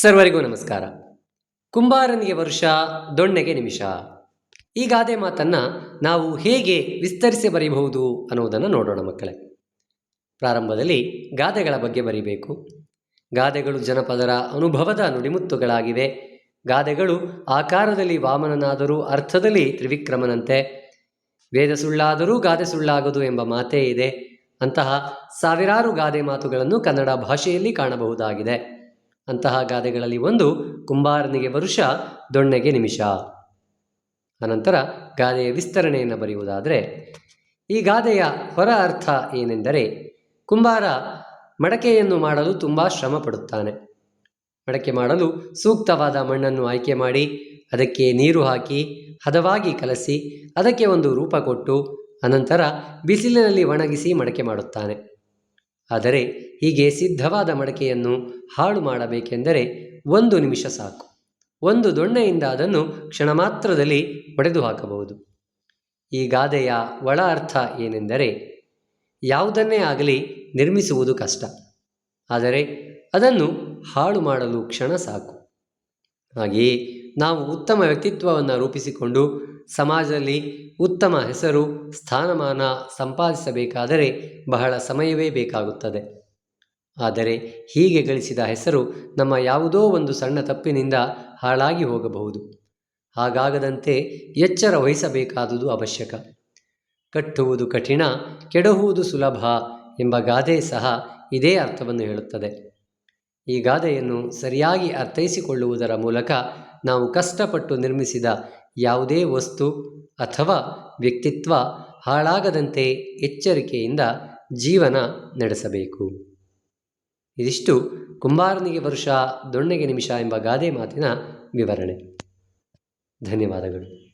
ಸರ್ವರಿಗೂ ನಮಸ್ಕಾರ. ಕುಂಬಾರನಿಗೆ ವರ್ಷ, ದೊಣ್ಣೆಗೆ ನಿಮಿಷ. ಈ ಗಾದೆ ಮಾತನ್ನು ನಾವು ಹೇಗೆ ವಿಸ್ತರಿಸಿ ಬರೆಯಬಹುದು ಅನ್ನೋದನ್ನು ನೋಡೋಣ ಮಕ್ಕಳೇ. ಪ್ರಾರಂಭದಲ್ಲಿ ಗಾದೆಗಳ ಬಗ್ಗೆ ಬರೀಬೇಕು. ಗಾದೆಗಳು ಜನಪದರ ಅನುಭವದ ನುಡಿಮುತ್ತುಗಳಾಗಿವೆ. ಗಾದೆಗಳು ಆಕಾರದಲ್ಲಿ ವಾಮನನಾದರೂ ಅರ್ಥದಲ್ಲಿ ತ್ರಿವಿಕ್ರಮನಂತೆ. ವೇದ ಸುಳ್ಳಾದರೂ ಗಾದೆ ಸುಳ್ಳಾಗದು ಎಂಬ ಮಾತೇ ಇದೆ. ಅಂತಹ ಸಾವಿರಾರು ಗಾದೆ ಮಾತುಗಳನ್ನು ಕನ್ನಡ ಭಾಷೆಯಲ್ಲಿ ಕಾಣಬಹುದಾಗಿದೆ. ಅಂತಹ ಗಾದೆಗಳಲ್ಲಿ ಒಂದು ಕುಂಬಾರನಿಗೆ ವರುಷ, ದೊಣ್ಣೆಗೆ ನಿಮಿಷ. ಅನಂತರ ಗಾದೆಯ ವಿಸ್ತರಣೆಯನ್ನು ಬರೆಯುವುದಾದರೆ, ಈ ಗಾದೆಯ ಹೊರ ಅರ್ಥ ಏನೆಂದರೆ, ಕುಂಬಾರ ಮಡಕೆಯನ್ನು ಮಾಡಲು ತುಂಬ ಶ್ರಮ ಪಡುತ್ತಾನೆ ಮಡಕೆ ಮಾಡಲು ಸೂಕ್ತವಾದ ಮಣ್ಣನ್ನು ಆಯ್ಕೆ ಮಾಡಿ, ಅದಕ್ಕೆ ನೀರು ಹಾಕಿ, ಹದವಾಗಿ ಕಲಸಿ, ಅದಕ್ಕೆ ಒಂದು ರೂಪ ಕೊಟ್ಟು, ಅನಂತರ ಬಿಸಿಲಿನಲ್ಲಿ ಒಣಗಿಸಿ ಮಡಕೆ ಮಾಡುತ್ತಾನೆ. ಆದರೆ ಹೀಗೆ ಸಿದ್ಧವಾದ ಮಡಕೆಯನ್ನು ಹಾಳು ಮಾಡಬೇಕೆಂದರೆ ಒಂದು ನಿಮಿಷ ಸಾಕು. ಒಂದು ದೊಣ್ಣೆಯಿಂದ ಅದನ್ನು ಕ್ಷಣ ಮಾತ್ರದಲ್ಲಿ ಒಡೆದು ಹಾಕಬಹುದು. ಈ ಗಾದೆಯ ಒಳ ಅರ್ಥ ಏನೆಂದರೆ ಯಾವುದನ್ನೇ ಆಗಲಿ ನಿರ್ಮಿಸುವುದು ಕಷ್ಟ. ಆದರೆ ಅದನ್ನು ಹಾಳು ಮಾಡಲು ಕ್ಷಣ ಸಾಕು. ಹಾಗೆಯೇ ನಾವು ಉತ್ತಮ ವ್ಯಕ್ತಿತ್ವವನ್ನು ರೂಪಿಸಿಕೊಂಡು ಸಮಾಜದಲ್ಲಿ ಉತ್ತಮ ಹೆಸರು, ಸ್ಥಾನಮಾನ ಸಂಪಾದಿಸಬೇಕಾದರೆ ಬಹಳ ಸಮಯವೇ ಬೇಕಾಗುತ್ತದೆ. ಆದರೆ ಹೀಗೆ ಗಳಿಸಿದ ಹೆಸರು ನಮ್ಮ ಯಾವುದೋ ಒಂದು ಸಣ್ಣ ತಪ್ಪಿನಿಂದ ಹಾಳಾಗಿ ಹೋಗಬಹುದು. ಹಾಗಾಗದಂತೆ ಎಚ್ಚರ ವಹಿಸಬೇಕಾದುದು ಅವಶ್ಯಕ. ಕಟ್ಟುವುದು ಕಠಿಣ, ಕೆಡಹುವುದು ಸುಲಭ ಎಂಬ ಗಾದೆ ಸಹ ಇದೇ ಅರ್ಥವನ್ನು ಹೇಳುತ್ತದೆ. ಈ ಗಾದೆಯನ್ನು ಸರಿಯಾಗಿ ಅರ್ಥೈಸಿಕೊಳ್ಳುವುದರ ಮೂಲಕ ನಾವು ಕಷ್ಟಪಟ್ಟು ನಿರ್ಮಿಸಿದ ಯಾವುದೇ ವಸ್ತು ಅಥವಾ ವ್ಯಕ್ತಿತ್ವ ಹಾಳಾಗದಂತೆ ಎಚ್ಚರಿಕೆಯಿಂದ ಜೀವನ ನಡೆಸಬೇಕು. ಇದಿಷ್ಟು ಕುಂಬಾರನಿಗೆ ವರುಷ ದೊಣ್ಣೆಗೆ ನಿಮಿಷ ಎಂಬ ಗಾದೆ ಮಾತಿನ ವಿವರಣೆ. ಧನ್ಯವಾದಗಳು.